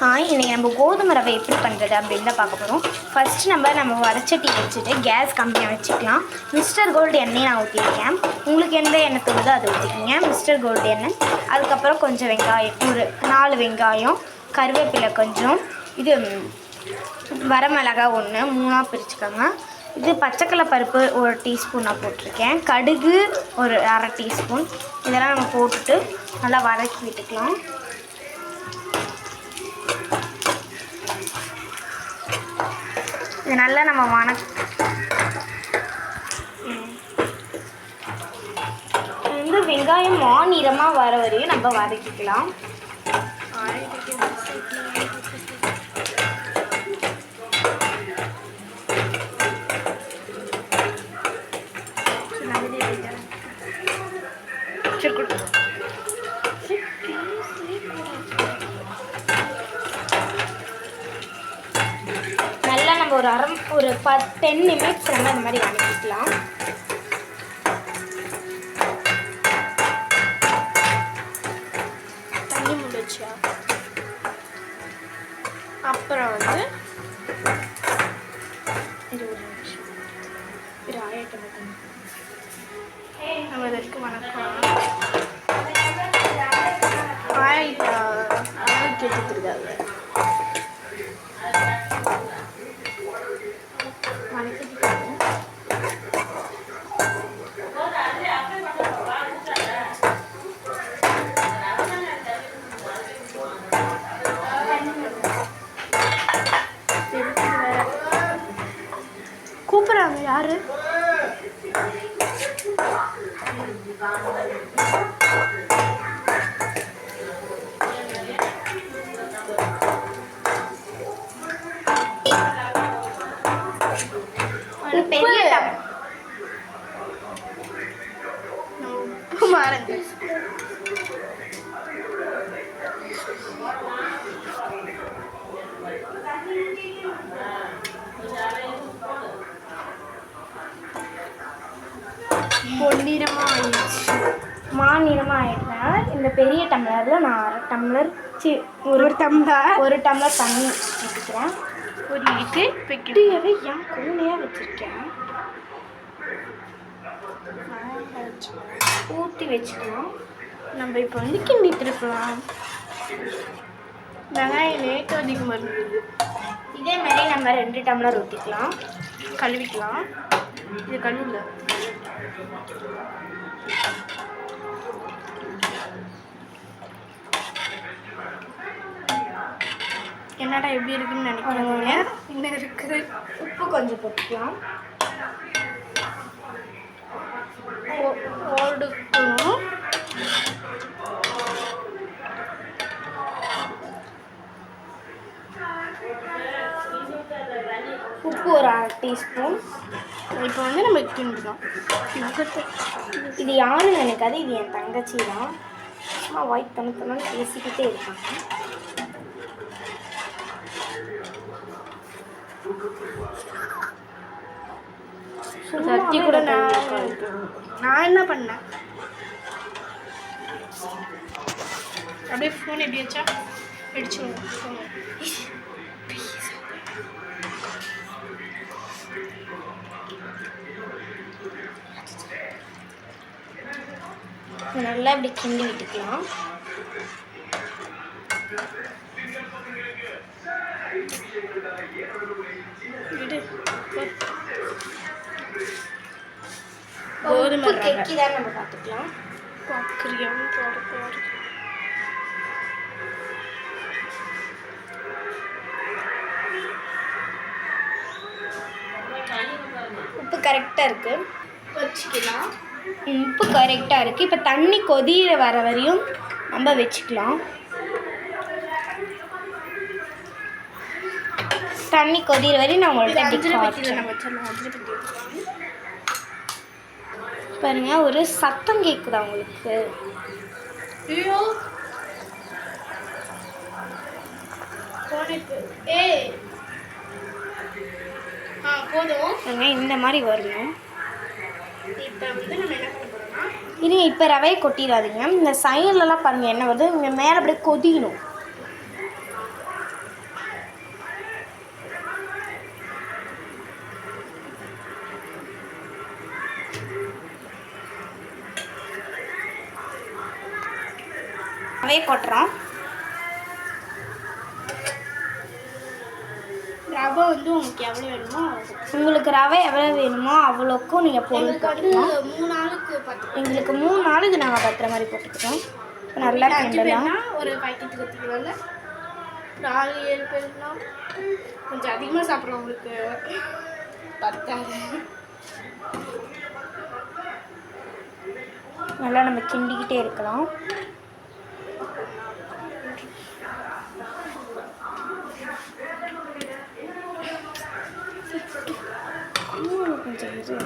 Hi இன்றைக்கி நம்ம கோதுமை ரவை எப்படி பண்ணுறது அப்படின்னு தான் பார்க்க போகிறோம் ஃபஸ்ட்டு நம்ம நம்ம வடச்சட்டி வச்சுட்டு கேஸ் கம்மியாக வச்சுக்கலாம். மிஸ்டர் கோல்டு எண்ணெய் நான் ஊற்றிருக்கேன் உங்களுக்கு எந்த எண்ணெய் தோணுதோ அதை ஊற்றிக்கிங்க மிஸ்டர் கோல்டு எண்ணெய். அதுக்கப்புறம் கொஞ்சம் வெங்காயம் ஒரு நாலு வெங்காயம் கருவேப்பிலை கொஞ்சம் இது வரமிளகா ஒன்று மூணாக பிரிச்சுக்கோங்க. இது பச்சைக்கடலை பருப்பு ஒரு டீஸ்பூனாக நான் போட்டிருக்கேன். கடுகு ஒரு அரை டீஸ்பூன் இதெல்லாம் நம்ம போட்டுட்டு நல்லா வதக்கி விட்டுக்கலாம். இது நல்லா நம்ம வணக் வந்து வெங்காயம் மாநிறமாக வர வரையும் நம்ம வதக்கிக்கலாம். ஒரு அரை ஒரு ப டென் நிமிட்ஸ் நம்ம இந்த மாதிரி வதக்கிக்கலாம் தண்ணி முடிச்சா அப்புறம் வந்து இது ஒரு நிமிஷம் இது ஆயிரத்தி நம்ம இதற்கு வணக்கம் ஆயிரத்தி ஆயிரத்தி எடுத்துருக்காங்க கூப்பிட்றாங்க யாரு ஒரு பெரிய டப் உப்பு மறந்து பொன்னிறமா ஆயிடுச்சு மாநிலமாக ஆயிட்டனால இந்த பெரிய டம்ளரில் நான் அரை டம்ளர் சி ஒரு ஒரு டம்ளர். ஒரு டம்ளர் தண்ணி இட்டு வைக்கணும் இப்படியவே ஏன் கூலையாக வச்சுருக்கேன். ஊற்றி வச்சுக்கலாம். நம்ம இப்போ வந்து கிண்டி திருப்பலாம். வெங்காயம் நேற்று அதிகமாக இருந்தது இதே மாதிரி நம்ம ரெண்டு டம்ளர் ஊற்றிக்கலாம் கழுவிக்கலாம். இது கழுவுல என்னடா எப்படி இருக்குன்னு நினைக்கிறீங்க? இன்னும் இருக்குது உப்பு கொஞ்சம் போட்டுக்கலாம். ஓடுக்கணும் உப்பு ஒரு அரை டீஸ்பூன். இப்போ வந்து நம்ம இவ்வளோ இது யாருன்னு நினைக்காது இது என் தங்கச்சி தான். சும்மா ஒயிட் தனித்தனம் பேசிக்கிட்டே இருக்காங்க. சத்தி கூட நான் நான் என்ன பண்ணேன்? அப்படியே ஃபோன் எப்படி வச்சா அடிச்சுடுவோம் நல்லா இப்படி கிண்டி விட்டுக்கலாம். விடு கோதுமை கோதுமை ரவை. கெக்கி தான் நம்ம பார்த்துக்கலாம். பார்க்குறியான்னு பாரு பாரு. உப்பு கரெக்டாக இருக்குது வச்சுக்கலாம். உப்பு கரெக்டாக இருக்குது இப்போ தண்ணி கொதியிற வர வரையும் நம்ம வச்சுக்கலாம். தண்ணி கொதியிற வரையும் நான் பத்தி பாருங்க ஒரு சத்தம் கேட்குதா உங்களுக்கு? போதும். இந்த மாதிரி வரணும். இருங்க இப்போ ரவையை கொட்டிடாதீங்க. இந்த சைட்லலாம் பாருங்கள் என்ன வருது? இங்கே மேலே அப்படியே கொதிக்கணும். ரவையை கொட்டுறோம். ரவை வந்து உங்களுக்கு எவ்வளோ வேணுமோ. உங்களுக்கு ரவை எவ்வளோ வேணுமோ அவ்வளோக்கும் நீங்கள் போட்டுக்கலாம். மூணு நாளுக்கு பத்து. எங்களுக்கு மூணு நாளுக்கு நாங்கள் கட்டுற மாதிரி போட்டுக்கிறோம் நல்லா கிண்டலாம் ஒரு பாக்கெட் கற்றுக்கலாம்ல நாலு ஏழு பேர்னா கொஞ்சம் அதிகமாக சாப்பிட்றவங்களுக்கு பத்தாது. நல்லா நம்ம கிண்டிக்கிட்டே இருக்கலாம். 对